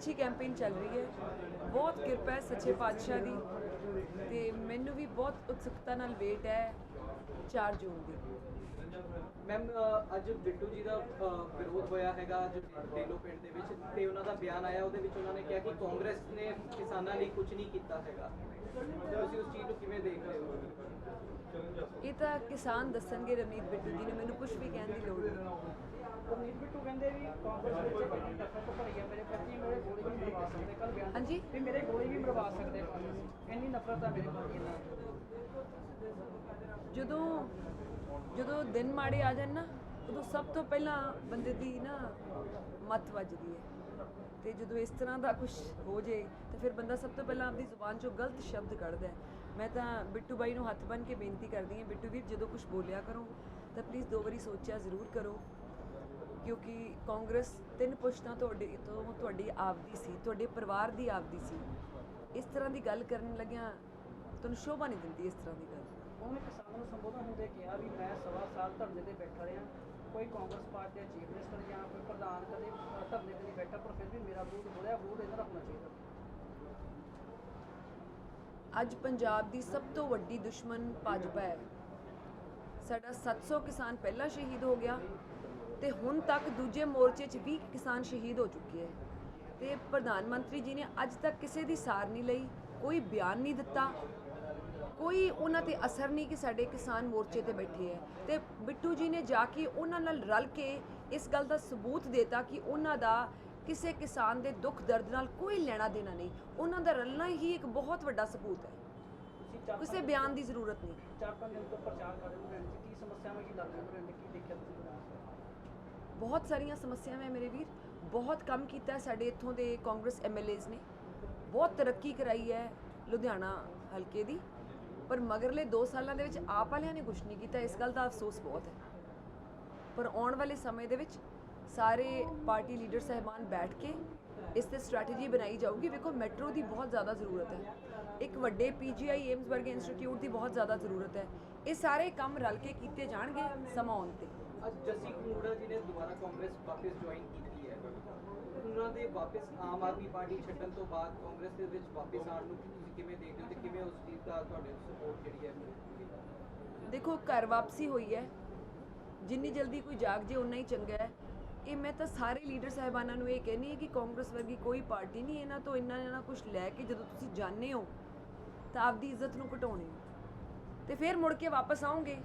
ਅੱਛੀ ਕੈਂਪੇਨ ਚੱਲ ਰਹੀ ਹੈ। ਬਹੁਤ ਕਿਰਪਾ ਹੈ ਸੱਚੇ ਪਾਤਸ਼ਾਹ ਦੀ ਤੇ ਮੈਨੂੰ ਵੀ ਬਹੁਤ ਉਤਸੁਕਤਾ ਨਾਲ ਵੇਟ ਹੈ 4 ਜੂਨ ਦੀ। ਮੈਮ ਅੱਜ ਬਿੱਟੂ ਜੀ ਦਾ ਵਿਰੋਧ ਹੋਇਆ ਹੈਗਾ ਅੱਜ ਡੇਲੋ ਪਿੰਡ ਦੇ ਵਿੱਚ ਤੇ ਉਹਨਾਂ ਦਾ ਬਿਆਨ ਆਇਆ ਉਹਦੇ ਵਿੱਚ ਉਹਨਾਂ ਨੇ ਕਿਹਾ ਕਿ ਕਾਂਗਰਸ ਨੇ ਕਿਸਾਨਾਂ ਲਈ ਕੁਝ ਨਹੀਂ ਕੀਤਾ ਹੈਗਾ। ਤੁਸੀਂ ਉਸ ਚੀਜ਼ ਨੂੰ ਕਿਵੇਂ ਦੇਖ ਰਹੇ ਹੋ? ਇਹ ਤਾਂ ਕਿਸਾਨ ਦੱਸਣਗੇ ਰਮਨੀਤ ਬਿੱਟੂ ਜੀ ਨੇ ਮੈਨੂੰ ਕੁਝ ਵੀ ਕਹਿਣ ਦੀ ਲੋੜ ਨਹੀਂ। ਰਣਜੀਤ ਬਿੱਟੂ ਕਹਿੰਦੇ ਵੀ ਕਾਂਗਰਸ ਵਿੱਚ ਕਿੰਨੀ ਨਫ਼ਰਤ ਭਰੀ ਹੈ ਮੇਰੇ ਪ੍ਰਤੀ ਮੇਰੇ ਗੋਲੀ ਵੀ ਮਰਵਾ ਸਕਦੇ ਕੱਲ ਬਿਆਨ ਹਾਂਜੀ? ਵੀ ਮੇਰੇ ਗੋਲੀ ਵੀ ਮਰਵਾ ਸਕਦੇ ਕਾਂਗਰਸ ਇੰਨੀ ਨਫ਼ਰਤ ਆ ਮੇਰੇ ਪ੍ਰਤੀ ਇਹਨਾਂ ਦੀ। ਜਦੋਂ ਜਦੋਂ ਦਿਨ ਮਾੜੇ ਆ ਜਾਣ ਨਾ ਉਦੋਂ ਸਭ ਤੋਂ ਪਹਿਲਾਂ ਬੰਦੇ ਦੀ ਨਾ ਮੱਤ ਵੱਜਦੀ ਹੈ। ਤੇ ਜਦੋਂ ਇਸ ਤਰ੍ਹਾਂ ਦਾ ਕੁਝ ਹੋ ਜੇ ਤਾਂ ਫਿਰ ਬੰਦਾ ਸਭ ਤੋਂ ਪਹਿਲਾਂ ਆਪਣੀ ਜ਼ੁਬਾਨ ਚੋਂ ਗਲਤ ਸ਼ਬਦ ਕੱਢਦਾ ਮੈਂ ਤਾਂ ਬਿੱਟੂ ਬਾਈ ਨੂੰ ਹੱਥ ਬੰਨ੍ਹ ਕੇ ਬੇਨਤੀ ਕਰਦੀ ਹਾਂ ਬਿੱਟੂ ਵੀਰ ਜਦੋਂ ਕੁਝ ਬੋਲਿਆ ਕਰੋ ਤਾਂ ਪਲੀਜ਼ ਦੋ ਵਾਰੀ ਸੋਚਿਆ ਜ਼ਰੂਰ ਕਰੋ। ਕਿਉਂਕਿ ਕਾਂਗਰਸ ਤਿੰਨ ਪੁਸ਼ਤਾਂ ਤੁਹਾਡੇ ਤੋਂ ਤੁਹਾਡੀ ਆਪਦੀ ਸੀ ਤੁਹਾਡੇ ਪਰਿਵਾਰ ਦੀ ਆਪਦੀ ਸੀ। ਇਸ ਤਰ੍ਹਾਂ ਦੀ ਗੱਲ ਕਰਨ ਲੱਗਿਆਂ ਤੁਹਾਨੂੰ ਸ਼ੋਭਾ ਨਹੀਂ ਦਿੰਦੀ ਇਸ ਤਰ੍ਹਾਂ ਦੀ ਗੱਲ। ਉਹਨੇ ਕਿਸਾਨਾਂ ਨੂੰ ਸੰਬੋਧਨ ਹੁੰਦੇ ਕਿਹਾ ਵੀ ਮੈਂ ਸਵਾ ਸਾਲ ਧਰਨੇ ਤੇ ਬੈਠਾ ਰਿਹਾ। ਕੋਈ ਕਾਂਗਰਸ ਪਾਰਟੀ ਦਾ ਚੀਫ ਮਿਨਿਸਟਰ ਜਾਂ ਕੋਈ ਪ੍ਰਧਾਨ ਕਦੇ ਧਰਨੇ ਤੇ ਨਹੀਂ ਬੈਠਾ ਪਰ ਫਿਰ ਵੀ ਮੇਰਾ ਵੋਟ ਬੋਲਿਆ ਵੋਟ ਇਹਨਾਂ ਦਾ ਹੋਣਾ ਚਾਹੀਦਾ। ਅੱਜ ਪੰਜਾਬ ਦੀ ਸਭ ਤੋਂ ਵੱਡੀ ਦੁਸ਼ਮਣ ਭਾਜਪਾ ਹੈ। ਸਾਡਾ 700 ਕਿਸਾਨ ਪਹਿਲਾਂ ਸ਼ਹੀਦ ਹੋ ਗਿਆ। ਤੇ ਹੁਣ ਤੱਕ ਦੂਜੇ ਮੋਰਚੇ 'ਚ 20 ਕਿਸਾਨ ਸ਼ਹੀਦ ਹੋ ਚੁੱਕੇ ਹੈ। ਤੇ ਪ੍ਰਧਾਨ ਮੰਤਰੀ ਜੀ ਨੇ ਅੱਜ ਤੱਕ ਕਿਸੇ ਦੀ ਸਾਰ ਨਹੀਂ ਲਈ ਕੋਈ ਬਿਆਨ ਨਹੀਂ ਦਿੱਤਾ ਕੋਈ ਉਹਨਾਂ ਤੇ ਅਸਰ ਨਹੀਂ ਕਿ ਸਾਡੇ ਕਿਸਾਨ ਮੋਰਚੇ ਤੇ ਬੈਠੇ ਹੈ। ਤੇ ਬਿੱਟੂ ਜੀ ਨੇ ਜਾ ਕੇ ਉਹਨਾਂ ਨਾਲ ਰਲ ਕੇ ਇਸ ਗੱਲ ਦਾ ਸਬੂਤ ਦੇਤਾ ਕਿ ਉਹਨਾਂ ਦਾ ਕਿਸੇ ਕਿਸਾਨ ਦੇ ਦੁੱਖ ਦਰਦ ਨਾਲ ਕੋਈ ਲੈਣਾ ਦੇਣਾ ਨਹੀਂ। ਉਹਨਾਂ ਦਾ ਰਲਣਾ ਹੀ ਇੱਕ ਬਹੁਤ ਵੱਡਾ ਸਬੂਤ ਹੈ। ਕਿਸੇ ਬਿਆਨ ਦੀ ਜ਼ਰੂਰਤ ਨਹੀਂ। ਚਾਰ ਪੰਜ ਦਿਨ ਤੋਂ ਪ੍ਰਚਾਰ ਕਰ ਰਹੇ ਹੋ ਕੀ ਸਮੱਸਿਆਵਾਂ ਕੀ ਲੱਗਦੀਆਂ ਪਿੰਡ 'ਚ ਕੀ ਦੇਖਿਆ ਤੁਸੀਂ? ਬਹੁਤ ਸਾਰੀਆਂ ਸਮੱਸਿਆਵਾਂ ਹੈ ਮੇਰੇ ਵੀਰ। ਬਹੁਤ ਕੰਮ ਕੀਤਾ ਸਾਡੇ ਇੱਥੋਂ ਦੇ ਕਾਂਗਰਸ ਐਮਐਲਏਜ਼ ਨੇ। ਬਹੁਤ ਤਰੱਕੀ ਕਰਾਈ ਹੈ ਲੁਧਿਆਣਾ ਹਲਕੇ ਦੀ। ਪਰ ਮਗਰਲੇ 2 ਸਾਲਾਂ ਦੇ ਵਿੱਚ ਆਪ ਵਾਲਿਆਂ ਨੇ ਕੁਝ ਨਹੀਂ ਕੀਤਾ। ਇਸ ਗੱਲ ਦਾ ਅਫਸੋਸ ਬਹੁਤ ਹੈ। ਪਰ ਆਉਣ ਵਾਲੇ ਸਮੇਂ ਦੇ ਵਿੱਚ ਸਾਰੇ ਪਾਰਟੀ ਲੀਡਰ, ਸਹਿਬਾਨ ਬੈਠ ਕੇ ਇਸ ਤੇ ਸਟ੍ਰੈਟਜੀ ਬਣਾਈ ਜਾਊਗੀ। ਵੇਖੋ ਮੈਟਰੋ ਦੀ ਬਹੁਤ ਜ਼ਿਆਦਾ ਜ਼ਰੂਰਤ ਹੈ। ਇੱਕ ਵੱਡੇ ਪੀਜੀਆਈ ਏਮਸ ਵਰਗੇ ਇੰਸਟੀਚਿਊਟ ਦੀ ਬਹੁਤ ਜ਼ਿਆਦਾ ਜ਼ਰੂਰਤ ਹੈ। ਇਹ ਸਾਰੇ ਕੰਮ ਰਲ ਕੇ ਕੀਤੇ ਜਾਣਗੇ ਸਮਾਂ ਆਉਣ ਤੇ। ਅੱਜ ਜੱਸੀ ਕੁੰਡਾ ਜੀ ਨੇ ਦੁਬਾਰਾ ਕਾਂਗਰਸ ਵਾਪਸ ਜੁਆਇਨ ਕੀਤੀ ਹੈ। ਉਹਨਾਂ ਦੇ ਵਾਪਸ ਆਮ ਆਦਮੀ ਪਾਰਟੀ ਛੱਡਣ ਤੋਂ ਬਾਅਦ ਕਾਂਗਰਸ ਦੇ ਵਿੱਚ ਵਾਪਸ ਆਉਣ ਨੂੰ ਤੁਸੀਂ ਕਿਵੇਂ ਦੇਖਦੇ ਹੋ ਤੇ ਕਿਵੇਂ ਉਸ ਚੀਜ਼ ਦਾ ਤੁਹਾਡੇ ਸਪੋਰਟ ਜਿਹੜੀ ਹੈ ਮਿਲੇਗੀ? ਦੇਖੋ ਘਰ ਵਾਪਸੀ ਹੋਈ ਹੈ। ਜਿੰਨੀ ਜਲਦੀ ਕੋਈ ਜਾਗ ਜੇ ਉਨਾ ਹੀ ਚੰਗਾ ਹੈ। ਇਹ ਮੈਂ ਤਾਂ ਸਾਰੇ ਲੀਡਰ ਸਾਹਿਬਾਨਾਂ ਨੂੰ ਇਹ ਕਹਿੰਨੀ ਹੈ ਕਿ ਕਾਂਗਰਸ ਵਰਗੀ ਕੋਈ ਪਾਰਟੀ ਨਹੀਂ ਇਹਨਾਂ ਤੋਂ ਇੰਨਾ ਨਾ ਕੁਝ ਲੈ ਕੇ ਜਦੋਂ ਤੁਸੀਂ ਜਾਣਦੇ ਹੋ ਤਾਂ ਆਪਦੀ ਇੱਜ਼ਤ ਨੂੰ ਘਟਾਉਣੇ ਤੇ ਫਿਰ ਮੁੜ ਕੇ ਵਾਪਸ ਆਉਂਗੇ।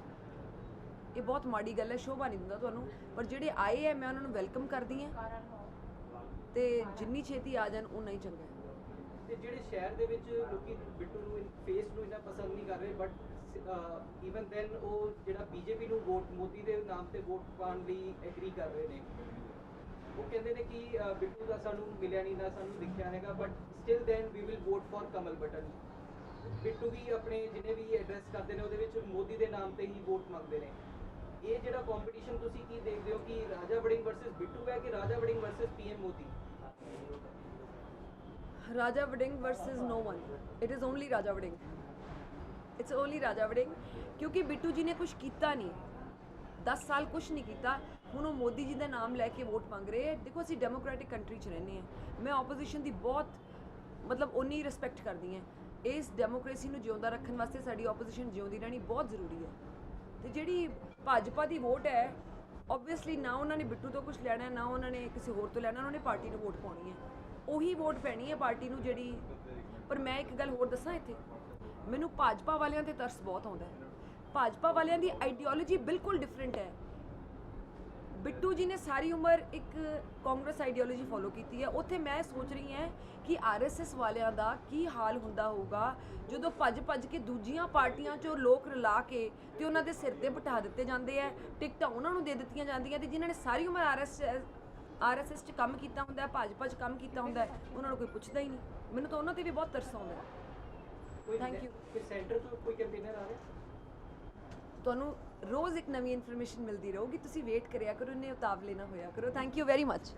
ਇਹ ਬਹੁਤ ਮਾੜੀ ਗੱਲ ਹੈ, ਸ਼ੋਭਾ ਨਹੀਂ ਦਿੰਦਾ ਤੁਹਾਨੂੰ। ਪਰ ਜਿਹੜੇ ਆਏ ਹੈ, ਮੈਂ ਉਹਨਾਂ ਨੂੰ ਵੈਲਕਮ ਕਰਦੀ ਹਾਂ। ਤੇ ਜਿੰਨੀ ਛੇਤੀ ਆ ਜਾਣ ਉਨਾ ਹੀ ਚੰਗਾ ਹੈ। ਤੇ ਜਿਹੜੇ ਸ਼ਹਿਰ ਦੇ ਵਿੱਚ ਲੋਕੀ ਬਿੱਟੂ ਨੂੰ ਫੇਸ ਨੂੰ ਇੰਨਾ ਪਸੰਦ ਨਹੀਂ ਕਰ ਰਹੇ ਬਟ ਇਵਨ ਦੈਨ ਉਹ ਜਿਹੜਾ ਬੀਜੇਪੀ ਨੂੰ ਵੋਟ, ਮੋਦੀ ਦੇ ਨਾਮ ਤੇ ਵੋਟ ਪਾਉਣ ਲਈ ਐਗਰੀ ਕਰ ਰਹੇ ਨੇ ਉਹ ਕਹਿੰਦੇ ਨੇ ਕਿ ਬਿੱਟੂ ਦਾ ਸਾਨੂੰ ਮਿਲਿਆ ਨਹੀਂ, ਨਾ ਸਾਨੂੰ ਦਿਖਿਆ ਹੈਗਾ but still then we will vote for kamal button Bittu ਵੀ ਆਪਣੇ ਜਿਹਨੇ ਵੀ ਐਡਰੈਸ ਕਰਦੇ ਨੇ, ਉਹਦੇ ਵਿੱਚ ਮੋਦੀ ਦੇ ਨਾਮ ਤੇ ਹੀ ਵੋਟ ਮੰਗਦੇ ਨੇ ਇਹ ਜਿਹੜਾ ਕੰਪੀਟੀਸ਼ਨ ਤੁਸੀਂ ਕੀ ਦੇਖਦੇ ਹੋ ਕਿ ਰਾਜਾ ਵੜਿੰਗ ਵਰਸਸ ਬਿੱਟੂ ਹੈ ਕਿ Raja Warring versus PM Modi Raja Vading versus no one. It is only Raja Vading. It's only Raja Warring ਕਿਉਂਕਿ ਬਿੱਟੂ ਜੀ ਨੇ ਕੁਝ ਕੀਤਾ ਨਹੀਂ। 10 ਸਾਲ ਕੁਝ ਨਹੀਂ ਕੀਤਾ। ਹੁਣ ਉਹ ਮੋਦੀ ਜੀ ਦਾ ਨਾਮ ਲੈ ਕੇ ਵੋਟ ਮੰਗ ਰਹੇ ਹੈ। ਦੇਖੋ, ਅਸੀਂ ਡੈਮੋਕ੍ਰੈਟਿਕ ਕੰਟਰੀ 'ਚ ਰਹਿੰਦੇ ਹਾਂ। ਮੈਂ ਆਪੋਜੀਸ਼ਨ ਦੀ ਬਹੁਤ, ਮਤਲਬ ਉਨੀ ਰਿਸਪੈਕਟ ਕਰਦੀ ਹਾਂ। ਇਸ ਡੈਮੋਕ੍ਰੇਸੀ ਨੂੰ ਜਿਉਂਦਾ ਰੱਖਣ ਵਾਸਤੇ ਸਾਡੀ ਆਪੋਜੀਸ਼ਨ ਜਿਉਂਦੀ ਰਹਿਣੀ ਬਹੁਤ ਜ਼ਰੂਰੀ ਹੈ। ਤੇ ਜਿਹੜੀ ਭਾਜਪਾ ਦੀ ਵੋਟ ਹੈ ਆਬਵੀਅਸਲੀ ਨਾ ਉਹਨਾਂ ਨੇ ਬਿੱਟੂ ਤੋਂ ਕੁਝ ਲੈਣਾ, ਨਾ ਉਹਨਾਂ ਨੇ ਕਿਸੇ ਹੋਰ ਤੋਂ ਲੈਣਾ, ਉਹਨਾਂ ਨੇ ਪਾਰਟੀ ਨੂੰ ਵੋਟ ਪਾਉਣੀ ਹੈ। ਉਹੀ ਵੋਟ ਪੈਣੀ ਹੈ ਪਾਰਟੀ ਨੂੰ ਜਿਹੜੀ, ਪਰ ਮੈਂ ਇੱਕ ਗੱਲ ਹੋਰ ਦੱਸਾਂ ਇੱਥੇ। ਮੈਨੂੰ ਭਾਜਪਾ ਵਾਲਿਆਂ ਤੇ ਤਰਸ ਬਹੁਤ ਆਉਂਦਾ ਹੈ। ਭਾਜਪਾ ਵਾਲਿਆਂ ਦੀ ਆਈਡੀਓਲੋਜੀ ਬਿਲਕੁਲ ਡਿਫਰੈਂਟ ਹੈ। ਬਿੱਟੂ ਜੀ ਨੇ ਸਾਰੀ ਉਮਰ ਇੱਕ ਕਾਂਗਰਸ ਆਈਡੀਓਲੋਜੀ ਫੋਲੋ ਕੀਤੀ ਹੈ। ਉੱਥੇ ਮੈਂ ਸੋਚ ਰਹੀ ਹਾਂ ਕਿ ਆਰਐਸਐਸ ਵਾਲਿਆਂ ਦਾ ਕੀ ਹਾਲ ਹੁੰਦਾ ਹੋਊਗਾ, ਜਦੋਂ ਭੱਜ-ਭੱਜ ਕੇ ਦੂਜੀਆਂ ਪਾਰਟੀਆਂ 'ਚੋਂ ਲੋਕ ਰਲਾ ਕੇ ਤੇ ਉਹਨਾਂ ਦੇ ਸਿਰ ਤੇ ਬਿਠਾ ਦਿੱਤੇ ਜਾਂਦੇ ਆ ਟਿਕਟਾਂ ਉਹਨਾਂ ਨੂੰ ਦੇ ਦਿੱਤੀਆਂ ਜਾਂਦੀਆਂ ਤੇ ਜਿਨ੍ਹਾਂ ਨੇ ਸਾਰੀ ਉਮਰ ਆਰਐਸਐਸ ਆਰਐਸਐਸ 'ਚ ਕੰਮ ਕੀਤਾ ਹੁੰਦਾ ਹੈ ਭਾਜਪਾ 'ਚ ਕੰਮ ਕੀਤਾ ਹੁੰਦਾ ਹੈ ਉਹਨਾਂ ਨੂੰ ਕੋਈ ਪੁੱਛਦਾ ਹੀ ਨਹੀਂ। ਮੈਨੂੰ ਤਾਂ ਉਹਨਾਂ ਤੇ ਵੀ ਬਹੁਤ ਤਰਸ ਆਉਂਦਾ ਹੈ। ਕੋਈ Thank you. ਕੋਈ ਸੈਂਟਰ ਤੋਂ ਕੋਈ ਕੈਂਪੇਨਰ ਆ ਰਿਹਾ? ਤੁਹਾਨੂੰ ਰੋਜ਼ ਇੱਕ ਨਵੀਂ ਇਨਫੋਰਮੇਸ਼ਨ ਮਿਲਦੀ ਰਹੂਗੀ ਤੁਸੀਂ ਵੇਟ ਕਰਿਆ ਕਰੋ ਇੰਨੇ ਉਤਾਵਲੇ ਨਾ ਹੋਇਆ ਕਰੋ। Thank you very much